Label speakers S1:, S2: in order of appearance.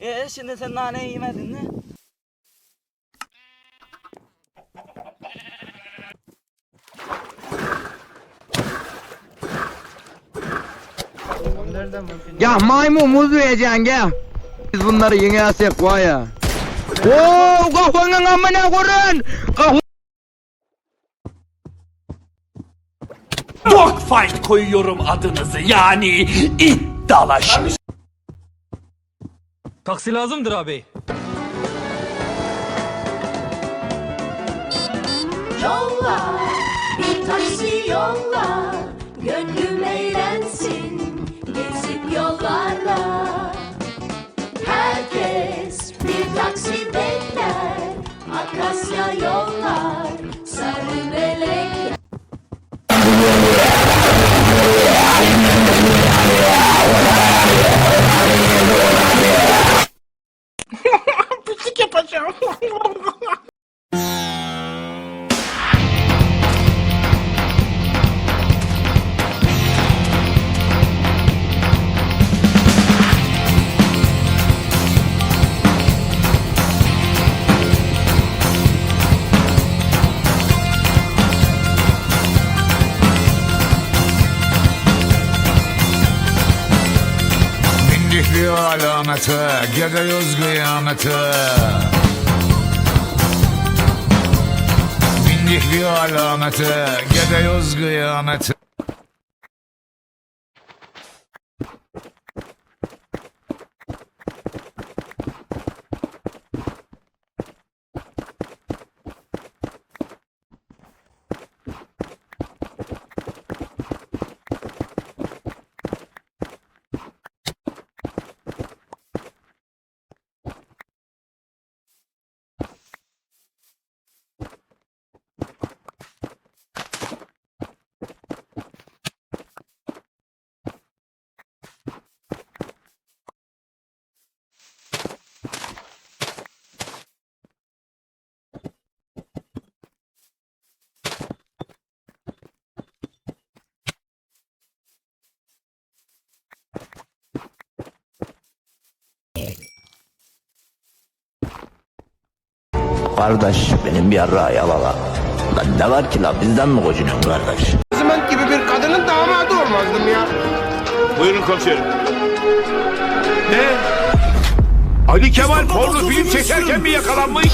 S1: Ee şimdi sen naneyi yemedin mi?
S2: Ya maymun muz yiyeceksin gel. Biz bunları yenersek var ya. Oo kafanın amına kurun. Kaf-
S3: Dogfight koyuyorum adınızı yani iddialaş.
S4: Taksi lazımdır abi.
S5: Yolla bir taksi yolla Gönlüm eğlensin
S6: Bir alamete, gidiyoruz kıyamete. Bindik bir alamete, gidiyoruz kıyamete.
S7: Kardeş benim bir yarrağı yalala. Lan ne var ki la bizden mi gocunuyorsun kardeş?
S8: Zıment gibi bir kadının damadı olmazdım ya.
S9: Buyurun komiserim. Ne? Ali Kemal porno film çekerken mi yakalanmış?